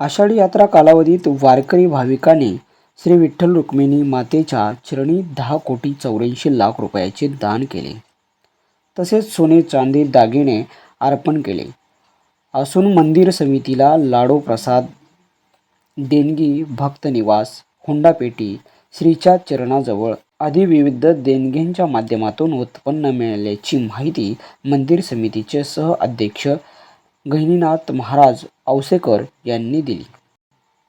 आषाढी यात्रा कालावधीत वारकरी भाविकांनी श्री विठ्ठल रुक्मिणी मातेच्या चरणी दहा कोटी चौऱ्याऐंशी लाख रुपयाचे दान केले. तसेच सोने चांदी दागिने अर्पण केले. असून मंदिर समितीला लाडू प्रसाद देणगी भक्त निवास हुंडापेटी श्रीच्या चरणाजवळ आदी विविध देणग्यांच्या माध्यमातून उत्पन्न मिळाल्याची माहिती मंदिर समितीचे सह अध्यक्ष गहिनीनाथ महाराज औसेकर यांनी दिली.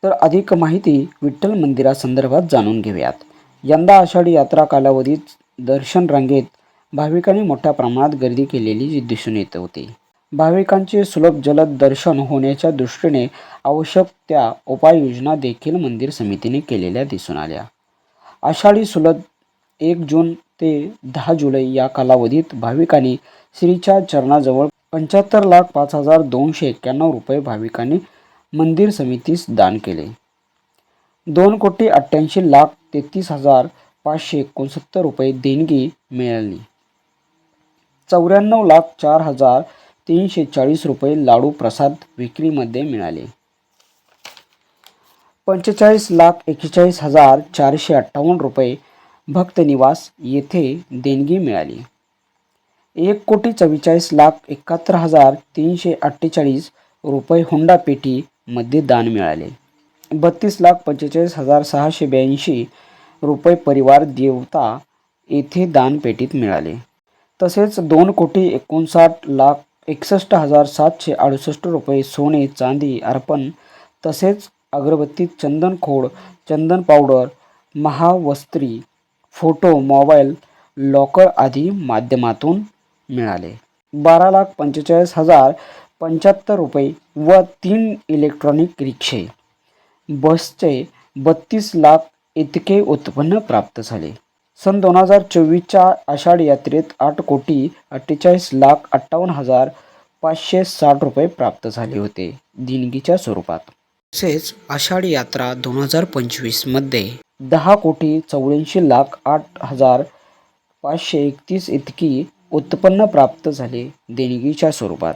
तर अधिक माहिती विठ्ठल मंदिरासंदर्भात जाणून घेऊयात. यंदा आषाढी यात्रा कालावधीत दर्शन रांगेत भाविकांनी मोठ्या प्रमाणात गर्दी केलेली दिसून येत होती. भाविकांचे सुलभ जलद दर्शन होण्याच्या दृष्टीने आवश्यक त्या उपाययोजना देखील मंदिर समितीने केलेल्या दिसून आल्या. आषाढी सुलभ एक जून ते दहा जुलै या कालावधीत भाविकांनी श्रीच्या चरणाजवळ पंच्याहत्तर लाख पाच हजार दोनशे एक्क्याण्णव रुपये भाविकांनी मंदिर समितीस दान केले. दोन कोटी अठ्ठ्याऐंशी लाख तेहतीस हजार पाचशे एकोणसत्तर रुपये देणगी मिळाली. चौऱ्याण्णव लाख चार हजार तीनशे चाळीस रुपये लाडू प्रसाद विक्रीमध्ये मिळाले. पंचेचाळीस लाख एक्केचाळीस हजार चारशे अठ्ठावन्न रुपये भक्तनिवास येथे देणगी मिळाली. एक कोटी चव्वेचाळीस लाख एकाहत्तर हजार तीनशे अठ्ठेचाळीस रुपये हुंडा पेटीमध्ये दान मिळाले. बत्तीस लाख पंचेचाळीस हजार सहाशे ब्याऐंशी रुपये परिवार देवता येथे दानपेटीत मिळाले. तसेच दोन कोटी एकोणसाठ लाख एकसष्ट हजार सातशे अडुसष्ट रुपये सोने चांदी अर्पण तसेच अगरबत्ती चंदन खोड चंदन पावडर महावस्त्री फोटो मोबाईल लॉकर आदी माध्यमातून मिळाले. बारा लाख पंचेचाळीस हजार पंच्याहत्तर रुपये व तीन इलेक्ट्रॉनिक रिक्षे. बसचे बत्तीस लाख इतके उत्पन्न प्राप्त झाले. सन दोन हजार चोवीसच्या आषाढ यात्रेत आठ कोटी अठ्ठेचाळीस लाख अठ्ठावन्न हजार पाचशे साठ रुपये प्राप्त झाले होते देणगीच्या स्वरूपात. तसेच आषाढी यात्रा दोन हजार पंचवीसमध्ये दहा कोटी चौऱ्याऐंशी लाख आठ हजार पाचशे एकतीस इतकी उत्पन्न प्राप्त झाले देणगीच्या स्वरूपात.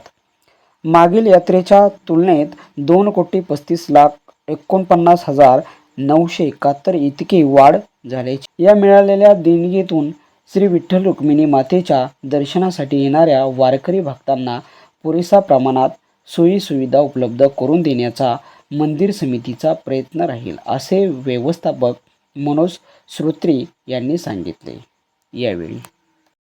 मागील यात्रेच्या तुलनेत दोन कोटी पस्तीस लाख एकोणपन्नास हजार नऊशे एकाहत्तर इतकी वाढ झाल्याची या मिळालेल्या देणगीतून श्री विठ्ठल रुक्मिणी मातेच्या दर्शनासाठी येणाऱ्या वारकरी भक्तांना पुरेसा प्रमाणात सोयीसुविधा उपलब्ध करून देण्याचा मंदिर समितीचा प्रयत्न राहील असे व्यवस्थापक मनोज श्रोत्री यांनी सांगितले. यावेळी